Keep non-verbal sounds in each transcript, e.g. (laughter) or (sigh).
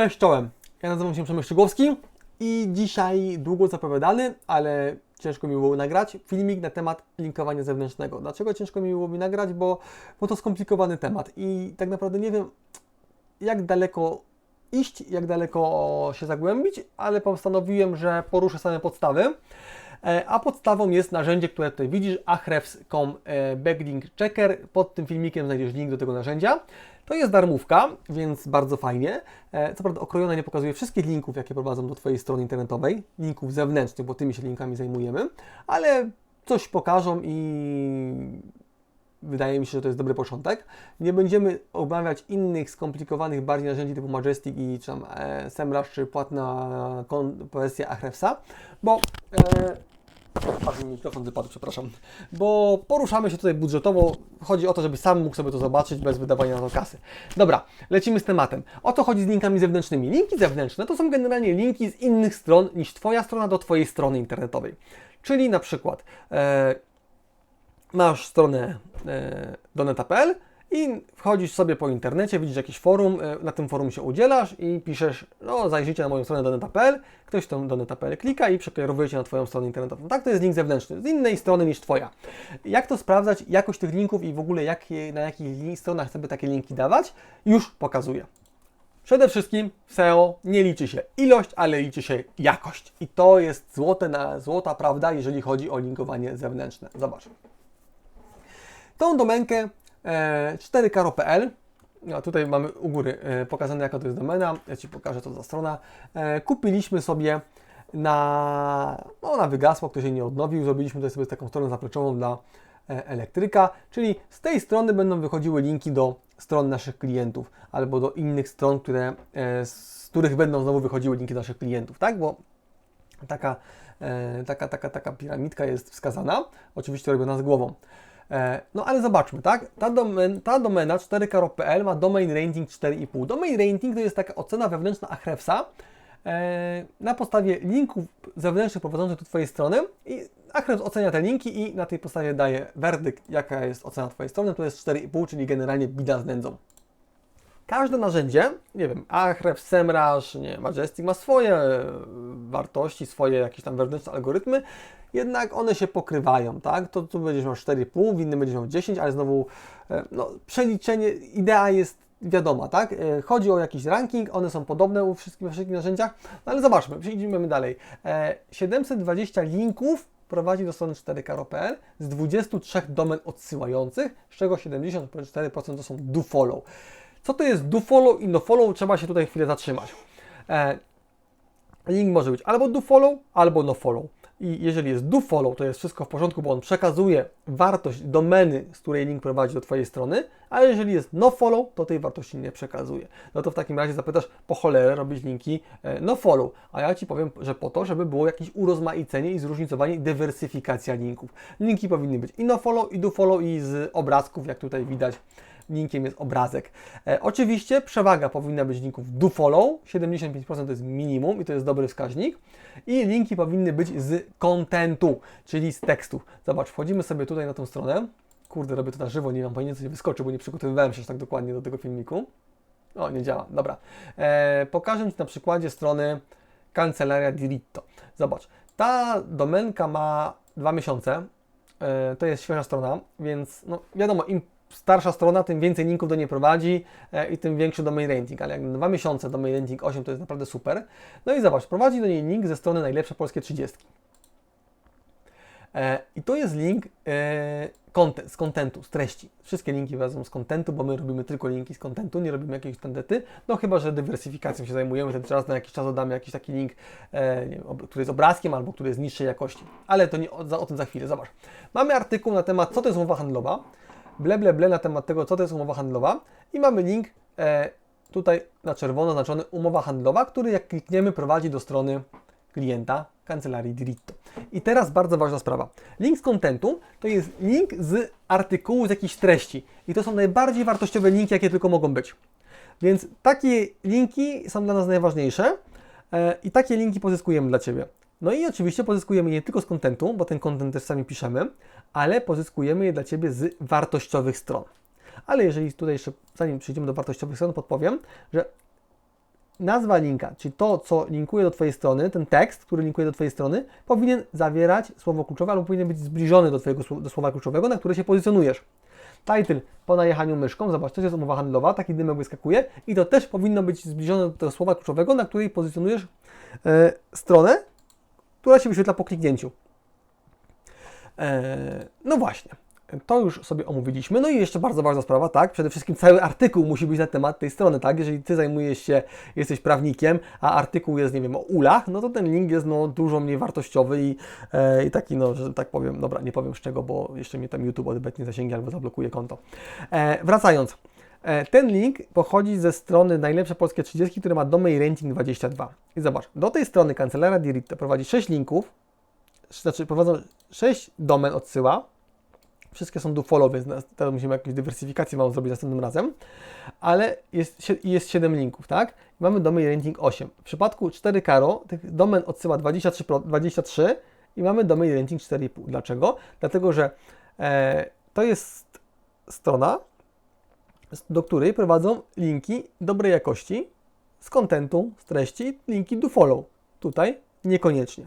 Cześć, czołem. Ja nazywam się Przemek Szczygłowski i dzisiaj długo zapowiadany, ale ciężko mi było nagrać filmik na temat linkowania zewnętrznego. Dlaczego ciężko mi było mi nagrać? Bo, bo to skomplikowany temat i tak naprawdę nie wiem jak daleko iść, jak daleko się zagłębić, ale postanowiłem, że poruszę same podstawy. E, A podstawą jest narzędzie, które tutaj widzisz, ahrefs.com e, Backlink Checker. Pod tym filmikiem znajdziesz link do tego narzędzia. To jest darmówka, więc bardzo fajnie. E, Co prawda okrojona nie pokazuje wszystkich linków, jakie prowadzą do Twojej strony internetowej, linków zewnętrznych, bo tymi się linkami zajmujemy, ale coś pokażą i wydaje mi się, że to jest dobry początek. Nie będziemy omawiać innych skomplikowanych bardziej narzędzi typu Majestic i czy tam e, SEMrush, czy płatna kon- wersja Ahrefsa, bo e, Aż mi mikrofon wypadł, przepraszam. Bo poruszamy się tutaj budżetowo. Chodzi o to, żeby sam mógł sobie to zobaczyć bez wydawania na to kasy. Dobra, lecimy z tematem. O co chodzi z linkami zewnętrznymi? Linki zewnętrzne to są generalnie linki z innych stron niż Twoja strona do Twojej strony internetowej. Czyli na przykład e, masz stronę e, doneta.pl i wchodzisz sobie po internecie, widzisz jakieś forum, e, na tym forum się udzielasz i piszesz, no zajrzyjcie na moją stronę doneta.pl, ktoś tą doneta.pl klika i przekierowuje cię na Twoją stronę internetową. Tak, to jest link zewnętrzny, z innej strony niż Twoja. Jak to sprawdzać, jakość tych linków i w ogóle na jakich stronach sobie takie linki dawać, już pokazuję. Przede wszystkim w SEO nie liczy się ilość, ale liczy się jakość. I to jest złote na, złota prawda, jeżeli chodzi o linkowanie zewnętrzne. Zobacz. Tą domenkę 4karo.pl no, tutaj mamy u góry e, pokazane jaka to jest domena. Ja Ci pokażę co za strona. E, kupiliśmy sobie na, no, na wygasło, ktoś jej nie odnowił. Zrobiliśmy tutaj sobie taką stronę zapleczową dla e, elektryka, czyli z tej strony będą wychodziły linki do stron naszych klientów albo do innych stron, które, e, z których będą znowu wychodziły linki naszych klientów, tak? Bo taka, e, taka, taka, taka piramidka jest wskazana, oczywiście robiona z głową. E, No ale zobaczmy, tak? Ta, domen, ta domena 4karo.pl ma domain rating 4,5. Domain rating to jest taka ocena wewnętrzna Ahrefsa e, na podstawie linków zewnętrznych prowadzących do Twojej strony i Ahrefs ocenia te linki i na tej podstawie daje werdykt, jaka jest ocena Twojej strony. To jest 4,5, czyli generalnie bida z nędzą. Każde narzędzie, nie wiem, Ahrefs, SEMrush, nie, Majestic ma swoje e, wartości, swoje jakieś tam wewnętrzne algorytmy, jednak one się pokrywają, tak? To tu będziesz miał 4,5, w innym będziesz miał 10, ale znowu e, no, przeliczenie, idea jest wiadoma, tak? E, Chodzi o jakiś ranking, one są podobne u wszystkich, we wszystkich narzędziach, no ale zobaczmy, przejdziemy dalej. E, 720 linków prowadzi do strony 4karo.pl z 23 domen odsyłających, z czego 74% to są dofollow. Co to jest dofollow i nofollow? Trzeba się tutaj chwilę zatrzymać. E, link może być albo dofollow, albo nofollow. I jeżeli jest dofollow, to jest wszystko w porządku, bo on przekazuje wartość domeny, z której link prowadzi do Twojej strony, a jeżeli jest nofollow, to tej wartości nie przekazuje. No to w takim razie zapytasz, po cholerę robić linki e, nofollow, a ja Ci powiem, że po to, żeby było jakieś urozmaicenie i zróżnicowanie, dywersyfikacja linków. Linki powinny być i nofollow, i dofollow, i z obrazków, jak tutaj widać linkiem jest obrazek. E, oczywiście przewaga powinna być linków do follow, 75% to jest minimum i to jest dobry wskaźnik. I linki powinny być z kontentu, czyli z tekstu. Zobacz, wchodzimy sobie tutaj na tą stronę. Kurde, robię to na żywo, nie mam pojęcia, co się wyskoczy, bo nie przygotowywałem się aż tak dokładnie do tego filmiku. O, nie działa, dobra. E, pokażę Ci na przykładzie strony Kancelaria Diritto. Zobacz, ta domenka ma dwa miesiące, E, to jest świeża strona, więc no, wiadomo, im starsza strona, tym więcej linków do niej prowadzi e, i tym większy domain rating, ale jak dwa miesiące domain rating 8 to jest naprawdę super. No i zobacz, prowadzi do niej link ze strony najlepsze polskie 30. E, I to jest link e, content, z kontentu, z treści. Wszystkie linki wezmą z kontentu, bo my robimy tylko linki z kontentu, nie robimy jakiejś tandety. No chyba, że dywersyfikacją się zajmujemy, wtedy raz na jakiś czas dodamy jakiś taki link, wiem, który jest obrazkiem albo który jest niższej jakości. Ale to nie, o, o tym za chwilę, zobacz. Mamy artykuł na temat, co to jest umowa handlowa, ble, ble, ble na temat tego, co to jest umowa handlowa i mamy link e, tutaj na czerwono znaczony umowa handlowa, który jak klikniemy prowadzi do strony klienta kancelarii Diritto. I teraz bardzo ważna sprawa. Link z kontentu to jest link z artykułu, z jakiejś treści. I to są najbardziej wartościowe linki, jakie tylko mogą być. Więc takie linki są dla nas najważniejsze e, i takie linki pozyskujemy dla Ciebie. No i oczywiście pozyskujemy je nie tylko z kontentu, bo ten kontent też sami piszemy, ale pozyskujemy je dla Ciebie z wartościowych stron. Ale jeżeli tutaj jeszcze, zanim przejdziemy do wartościowych stron, podpowiem, że nazwa linka, czyli to, co linkuje do Twojej strony, ten tekst, który linkuje do Twojej strony, powinien zawierać słowo kluczowe albo powinien być zbliżony do Twojego do słowa kluczowego, na które się pozycjonujesz. Title po najechaniu myszką, zobacz, to jest umowa handlowa, taki dymek wyskakuje i to też powinno być zbliżone do tego słowa kluczowego, na której pozycjonujesz e, stronę, która się wyświetla po kliknięciu. E, no właśnie, to już sobie omówiliśmy. No i jeszcze bardzo ważna sprawa, tak? Przede wszystkim cały artykuł musi być na temat tej strony, tak? Jeżeli Ty zajmujesz się, jesteś prawnikiem, a artykuł jest, nie wiem, o ulach, no to ten link jest no, dużo mniej wartościowy i, e, i taki, no, że tak powiem, dobra, nie powiem z czego, bo jeszcze mnie tam YouTube odbędzie zasięgi albo zablokuje konto. E, wracając. E, Ten link pochodzi ze strony Najlepsze Polskie 30, która ma domain ranking 22. I zobacz, do tej strony kancelaria Diritto prowadzi 6 linków, znaczy prowadzą 6 domen odsyła, wszystkie są do follow, więc teraz musimy jakąś dywersyfikację wam zrobić następnym razem, ale jest, jest 7 linków, tak? Mamy domain ranking 8. W przypadku 4 karo tych domen odsyła 23, pro- 23 i mamy domain ranking 4,5. Dlaczego? Dlatego, że e, to jest strona, do której prowadzą linki dobrej jakości, z kontentu, z treści, linki do follow. Tutaj niekoniecznie.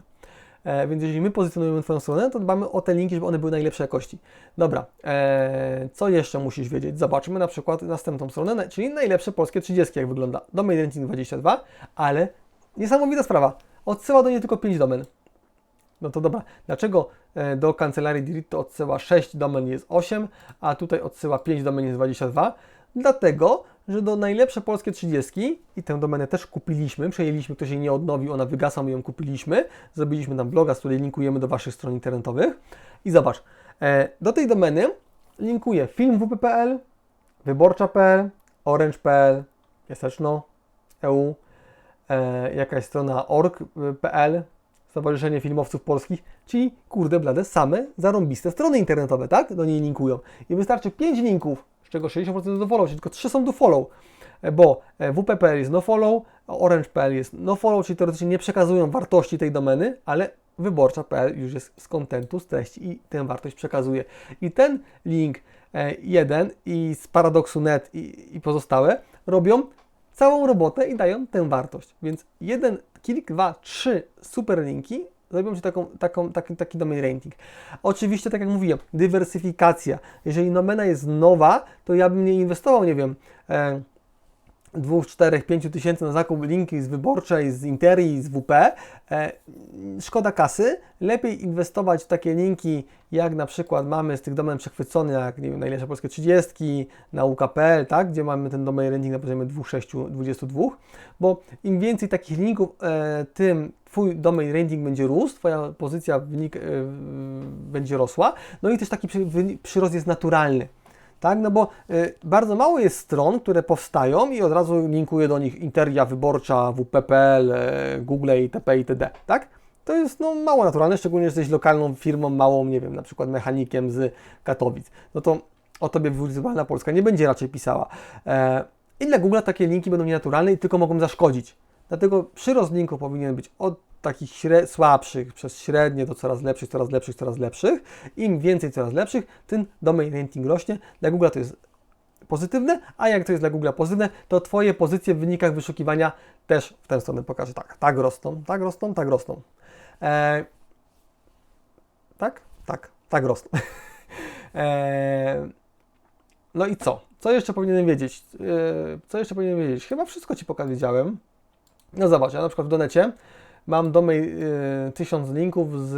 E, więc jeżeli my pozycjonujemy Twoją stronę, to dbamy o te linki, żeby one były najlepszej jakości. Dobra, e, co jeszcze musisz wiedzieć? Zobaczmy na przykład następną stronę, czyli najlepsze polskie 30, jak wygląda. Domain ranking 22, ale niesamowita sprawa. Odsyła do niej tylko 5 domen. No to dobra, dlaczego e, do kancelarii Diritto odsyła 6 domen jest 8, a tutaj odsyła 5 domen jest 22? Dlatego, że do najlepsze polskie 30 i tę domenę też kupiliśmy, przejęliśmy, ktoś jej nie odnowił, ona wygasa, my ją kupiliśmy, zrobiliśmy tam bloga, z której linkujemy do Waszych stron internetowych i zobacz, e, do tej domeny linkuje filmwp.pl, wyborcza.pl, orange.pl, jaseczno, EU, e, jakaś strona org.pl, Stowarzyszenie Filmowców Polskich, czyli kurde blade, same zarąbiste strony internetowe, tak? Do niej linkują. I wystarczy 5 linków, czego 60% do follow, czyli tylko 3 są do follow, e, bo e, WP.pl jest no follow, a Orange.pl jest no follow, czyli teoretycznie nie przekazują wartości tej domeny, ale wyborcza.pl już jest z kontentu, z treści i tę wartość przekazuje. I ten link e, jeden i z Paradoksu.net i, i pozostałe robią całą robotę i dają tę wartość. Więc jeden, klik, dwa, trzy super linki zrobią Ci taką, taką, taki, taki domain ranking. Oczywiście, tak jak mówiłem, dywersyfikacja. Jeżeli domena jest nowa, to ja bym nie inwestował, nie wiem, e, 2, 4, 5 tysięcy na zakup linki z wyborczej, z Interii, z WP. E, szkoda kasy. Lepiej inwestować w takie linki, jak na przykład mamy z tych domen przechwycony, jak nie wiem, najlepsze polskie 30, nauka.pl, tak, gdzie mamy ten domain ranking na poziomie 2, 6, 22, bo im więcej takich linków, e, tym Twój domain ranking będzie rósł, Twoja pozycja wynik, e, będzie rosła, no i też taki przyrost jest naturalny. Tak, no bo y, bardzo mało jest stron, które powstają i od razu linkuje do nich Interia Wyborcza, WP.pl, y, Google itp. itd. Tak? To jest no, mało naturalne, szczególnie, że jesteś lokalną firmą, małą, nie wiem, na przykład mechanikiem z Katowic. No to o Tobie Wirtualna Polska nie będzie raczej pisała. E, I dla Google takie linki będą nienaturalne i tylko mogą zaszkodzić. Dlatego przyrost linków powinien być od takich słabszych przez średnie do coraz lepszych, coraz lepszych, coraz lepszych. Im więcej coraz lepszych, tym domain ranking rośnie. Dla Google to jest pozytywne, a jak to jest dla Google pozytywne, to Twoje pozycje w wynikach wyszukiwania też w tę stronę pokaże. Tak, tak rosną, tak rosną, tak rosną. E, tak? Tak, tak rosną. (laughs) e, no i co? Co jeszcze powinienem wiedzieć? E, co jeszcze powinienem wiedzieć? Chyba wszystko Ci pokazałem. No zobacz, ja na przykład w Donecie mam domain y, 1000 linków z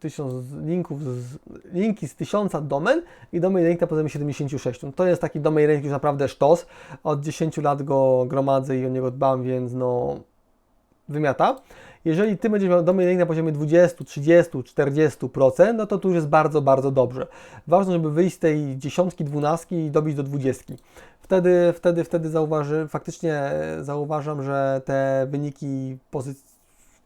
1000 linków z, linki z 1000 domen i domain rank na poziomie 76. No to jest taki domain rank już naprawdę sztos. Od 10 lat go gromadzę i o niego dbam, więc no wymiata. Jeżeli Ty będziesz miał domain rank na poziomie 20, 30, 40%, no to tu już jest bardzo, bardzo dobrze. Ważne, żeby wyjść z tej dziesiątki, dwunastki i dobić do dwudziestki. Wtedy, wtedy, wtedy zauważy, faktycznie zauważam, że te wyniki, pozy,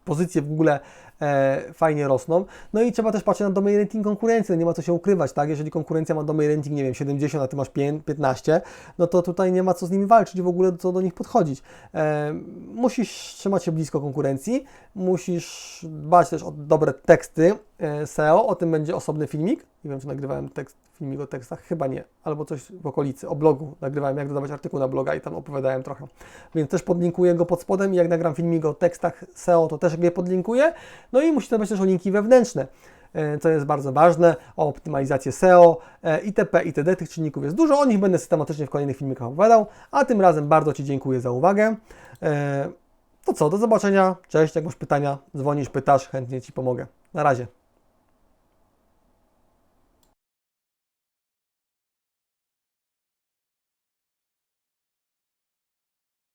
pozycje w ogóle e, fajnie rosną. No i trzeba też patrzeć na domain rating konkurencji, no nie ma co się ukrywać, tak? Jeżeli konkurencja ma domain rating, nie wiem, 70, a ty masz 5, 15, no to tutaj nie ma co z nimi walczyć, w ogóle co do nich podchodzić. E, musisz trzymać się blisko konkurencji, musisz dbać też o dobre teksty e, SEO, o tym będzie osobny filmik. Nie wiem, czy nagrywałem tekst, filmik o tekstach, chyba nie, albo coś w okolicy, o blogu. Nagrywałem, jak dodawać artykuł na bloga i tam opowiadałem trochę. Więc też podlinkuję go pod spodem i jak nagram filmik o tekstach SEO, to też je podlinkuję. No i musicie dbać też o linki wewnętrzne e, co jest bardzo ważne, o optymalizację SEO, e, itp., itd. Tych czynników jest dużo, o nich będę systematycznie w kolejnych filmikach opowiadał, a tym razem bardzo Ci dziękuję za uwagę. E, To co, do zobaczenia, cześć, jak masz pytania, dzwonisz, pytasz, chętnie Ci pomogę. Na razie.